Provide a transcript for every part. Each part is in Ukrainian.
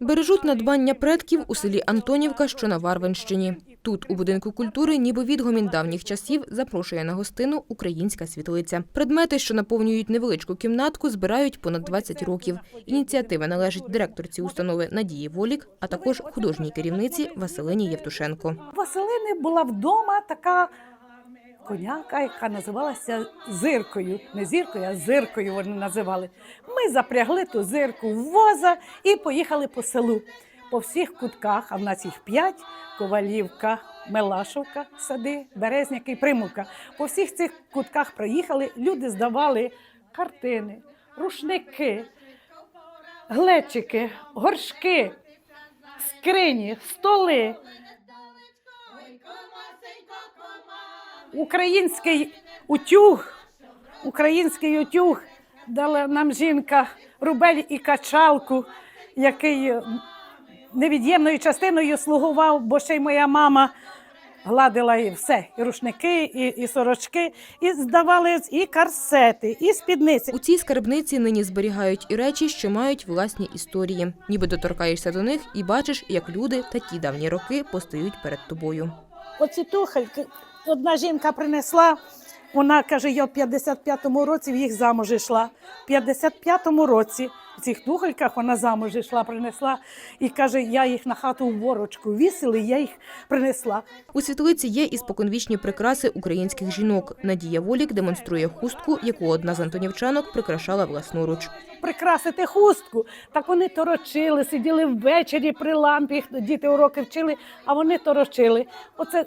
Бережуть надбання предків у селі Антонівка, що на Варвинщині. Тут, у будинку культури, ніби відгомін давніх часів, запрошує на гостину українська світлиця. Предмети, що наповнюють невеличку кімнатку, збирають понад 20 років. Ініціатива належить директорці установи Надії Волік, а також художній керівниці Василині Євтушенко. Василини була вдома така коняка, яка називалася зиркою. Не зіркою, а зиркою вони називали. Ми запрягли ту зирку в воза і поїхали по селу. По всіх кутках, а в нас їх п'ять: Ковалівка, Мелашовка, сади, Березняки і Примулка. По всіх цих кутках проїхали, люди здавали картини, рушники, глечики, горшки, скрині, столи. Український утюг, український утюг дала нам жінка рубель і качалку, який невід'ємною частиною слугував, бо ще й моя мама гладила і все, і рушники, і, і сорочки, і здавали і корсети, і спідниці. У цій скарбниці нині зберігають і речі, що мають власні історії. Ніби доторкаєшся до них і бачиш, як люди та ті давні роки постають перед тобою. Оці тухельки одна жінка принесла. Вона каже, я в 55-му році в їх замуж йшла. В 55-му році в цих тухельках вона замуж йшла, принесла і каже, я їх на хату в ворочку вісили, я їх принесла. У світлиці є і споконвічні прикраси українських жінок. Надія Волік демонструє хустку, яку одна з антонівчанок прикрашала власноруч. Прикрасити хустку. Так вони торочили, сиділи ввечері при лампі, діти уроки вчили, а вони торочили. Оце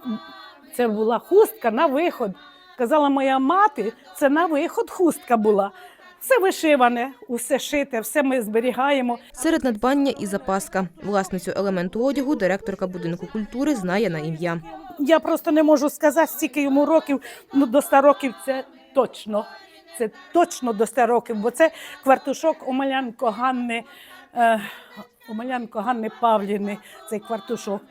це була хустка на виход. Казала моя мати, це на виход хустка була. Все вишиване, усе шите, все ми зберігаємо. Серед надбання і запаска. Власницю елементу одягу директорка будинку культури знає на ім'я. Я просто не можу сказати, скільки йому років. Ну, до 100 років це точно. Це точно до 100 років, бо це квартушок Омелянко Ганни, е, Омелянко Ганни Павлівни, цей квартушок.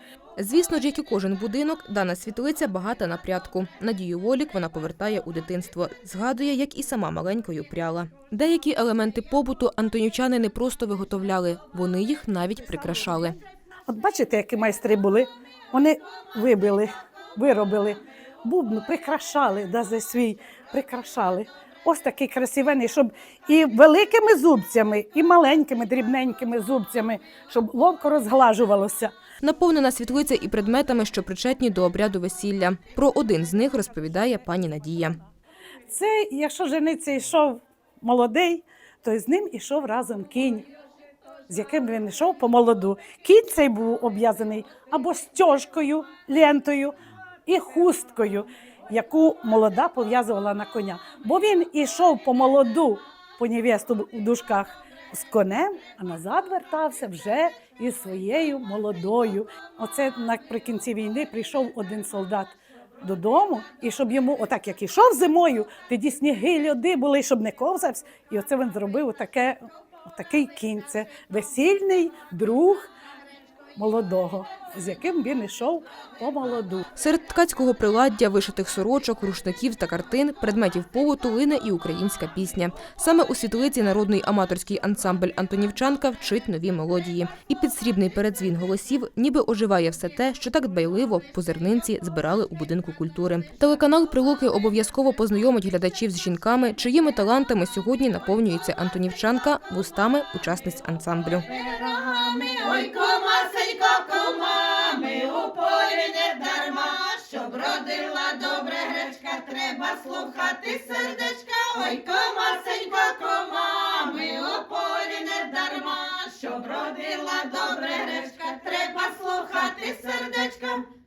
Звісно ж, як і кожен будинок, дана світлиця багата на прядку. Надію Волік вона повертає у дитинство. Згадує, як і сама маленькою пряла. Деякі елементи побуту антонівчани не просто виготовляли, вони їх навіть прикрашали. От бачите, які майстри були? Вони вибили, виробили, бубну, прикрашали, да, за свій, прикрашали. Ось такий красивенний, щоб і великими зубцями, і маленькими, дрібненькими зубцями, щоб ловко розглажувалося. Наповнена світлиця і предметами, що причетні до обряду весілля. Про один з них розповідає пані Надія. Це, якщо жениться йшов молодий, то з ним ішов разом кінь, з яким він йшов по молоду. Кінь цей був обв'язаний або стяжкою, лентою і хусткою, яку молода пов'язувала на коня. Бо він ішов по молоду, по невесту в дужках, з конем, а назад вертався вже із своєю молодою. Оце наприкінці війни прийшов один солдат додому, і щоб йому, отак як ішов зимою, тоді сніги, льоди були, щоб не ковзався. І оце він зробив отаке, отакий кінь. Це весільний друг молодого, з яким він йшов по молоду. Серед ткацького приладдя, вишитих сорочок, рушників та картин, предметів побуту лине і українська пісня. Саме у світлиці народний аматорський ансамбль Антонівчанка вчить нові мелодії. І під срібний передзвін голосів ніби оживає все те, що так дбайливо по зернинці збирали у будинку культури. Телеканал Прилуки обов'язково познайомить глядачів з жінками, чиїми талантами сьогодні наповнюється Антонівчанка вустами учасниць ансамблю. Ой, комасенько, комами, у полі не дарма, щоб родила добре гречка, треба слухати сердечка, ой, комасенько, комами, у полі не дарма, щоб родила добре гречка, треба слухати сердечка.